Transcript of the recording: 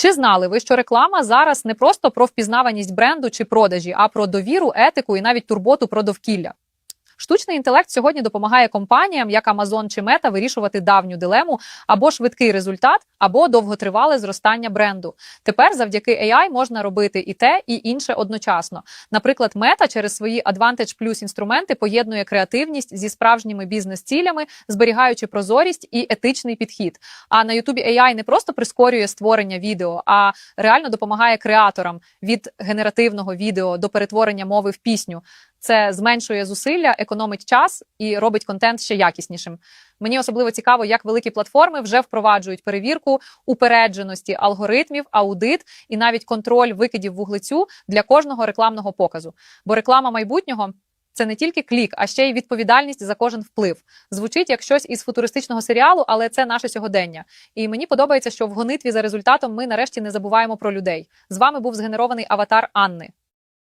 Чи знали ви, що реклама зараз не просто про впізнаваність бренду чи продажі, а про довіру, етику і навіть турботу про довкілля? Штучний інтелект сьогодні допомагає компаніям, як Amazon чи Meta, вирішувати давню дилему або швидкий результат, або довготривале зростання бренду. Тепер завдяки AI можна робити і те, і інше одночасно. Наприклад, Meta через свої Advantage Plus інструменти поєднує креативність зі справжніми бізнес-цілями, зберігаючи прозорість і етичний підхід. А на YouTube AI не просто прискорює створення відео, а реально допомагає креаторам від генеративного відео до перетворення мови в пісню. Це зменшує зусилля, економить час і робить контент ще якіснішим. Мені особливо цікаво, як великі платформи вже впроваджують перевірку упередженості алгоритмів, аудит і навіть контроль викидів вуглецю для кожного рекламного показу. Бо реклама майбутнього. Це не тільки клік, а ще й відповідальність за кожен вплив. Звучить як щось із футуристичного серіалу, але це наше сьогодення. І мені подобається, що в гонитві за результатом ми нарешті не забуваємо про людей. З вами був згенерований аватар Анни.